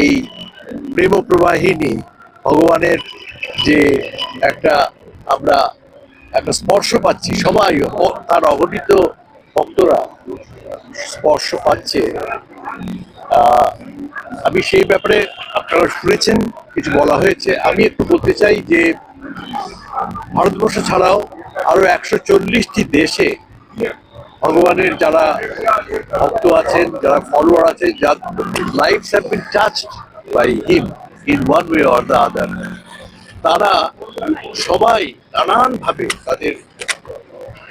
এই প্রেম প্রবাহিনী ভগবানের যে একটা আমরা একটা স্পর্শ পাচ্ছি, সবাই তার অগণিত ভক্তরা স্পর্শ পাচ্ছে। আমি সেই ব্যাপারে আপনারা শুনেছেন, কিছু বলা হয়েছে। আমি একটু বলতে চাই যে, ভারতবর্ষ ছাড়াও আরও একশো চল্লিশটি দেশে ভগবানের যারা ভক্ত আছেন, যারা ফলোয়ার আছেন, যার life by him in one way or the other তারা সবাই নানানভাবে তাদের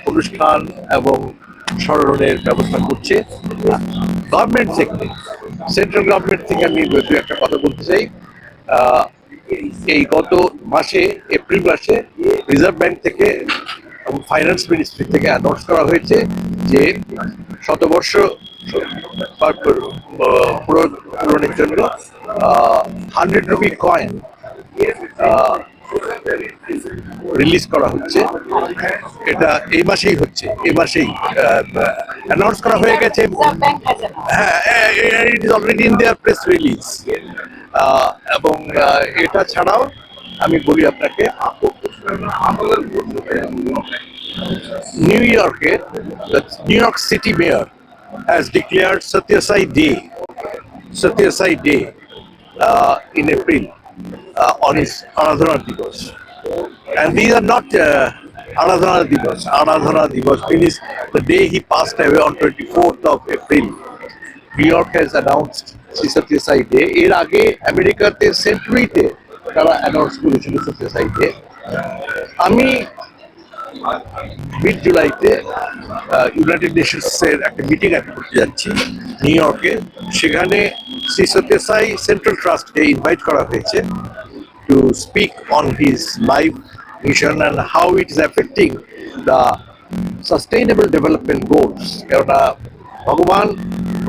অনুষ্ঠান এবং স্মরণের ব্যবস্থা করছে। গভর্নমেন্ট থেকে সেন্ট্রাল গভর্নমেন্ট থেকে আমি দু একটা কথা বলতে চাই। এই গত মাসে, এপ্রিল মাসে রিজার্ভ ব্যাংক থেকে এবং ফাইন্যান্স মিনিস্ট্রি থেকে অ্যানাউন্স করা হয়েছে যে শতবর্ষ পূরণের জন্য হান্ড্রেড রুপি কয়েন রিলিজ করা হচ্ছে। এটা এই মাসেই হচ্ছে এই মাসেই অ্যানাউন্স করা হয়ে গেছে। হ্যাঁ it is already in their press release এবং এটা ছাড়াও আমি বলি আপনাকে নিউ ইয়র্কে New York city mayor has declared Sathya Sai day Sathya Sai day in April uh, on his Aradhana Divas. And these are not uh, Aradhana Divas. Aradhana Divas means the day he passed away on 24th of April. New York has announced Sathya Sai day এর আগে আমেরিকাতে saint লুইতে তারা অ্যানাউন্স করেছিল Sathya Sai day আমি mid জুলাইতে United Nations এর একটা মিটিং অ্যাটেন্ড করতে যাচ্ছি নিউ ইয়র্কে সেখানে শ্রী সত্যসাই সেন্ট্রাল ট্রাস্টকে ইনভাইট করা হয়েছে to speak on his life mission and how it is affecting the sustainable development goals কেননা, ভগবান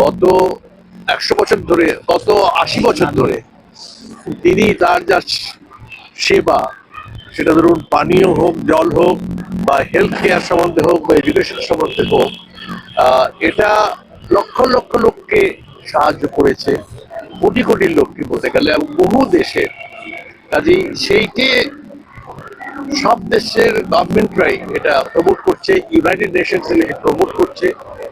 গত একশো বছর ধরে, গত আশি বছর ধরে তিনি তার যা সেবা, সেটা ধরুন পানীয় হোক, জল হোক বা হেলথ কেয়ার সম্বন্ধে হোক বা এডুকেশন সম্বন্ধে হোক এটা লক্ষ লক্ষ লোককে সাহায্য করেছে, কোটি কোটি লোককে বলতে গেলে, এবং বহু দেশের। কাজেই সেইকে সব দেশের গভর্নমেন্টরাই এটা প্রমোট করছে ইউনাইটেড নেশনস এটাকে প্রমোট করছে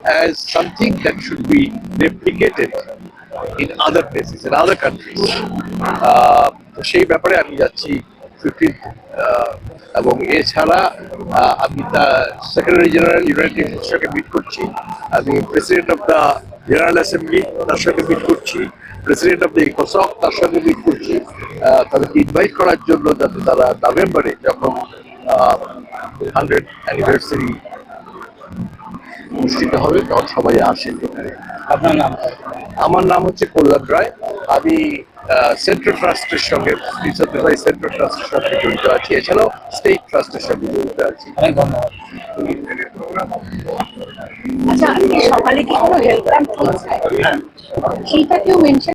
as something that should be replicated in other places in other countries সেই ব্যাপারে আমি যাচ্ছি। ফিফটিন এবং এছাড়া আমি তা সেক্রেটারি জেনারেল ইউনাইটেড সঙ্গে মিট করছি। আমি president of the general assembly তার সঙ্গে মিট করছি। প্রেসিডেন্ট অফ দ্য ইকোসক তার সঙ্গে মিট করছি। তাদেরকে ইনভাইট করার জন্য যাতে তারা নভেম্বরে যখন হান্ড্রেড অ্যানিভার্সারি অনুষ্ঠিত হবে তখন সবাই আসেন আপনার নাম? আমার নাম হচ্ছে কল্যাণ রায়। আমি সেন্ট্রাল ট্রাস্টের সঙ্গে সত্যভাই সেন্ট্রাল ট্রাস্টের সঙ্গে জড়িত আছি। এছাড়াও স্টেট ট্রাস্টের সঙ্গে জড়িত আছি। আচ্ছা সকালে কি কোনো হেল্প ক্যাম্প চলছে সেইটা কেউ মেনশন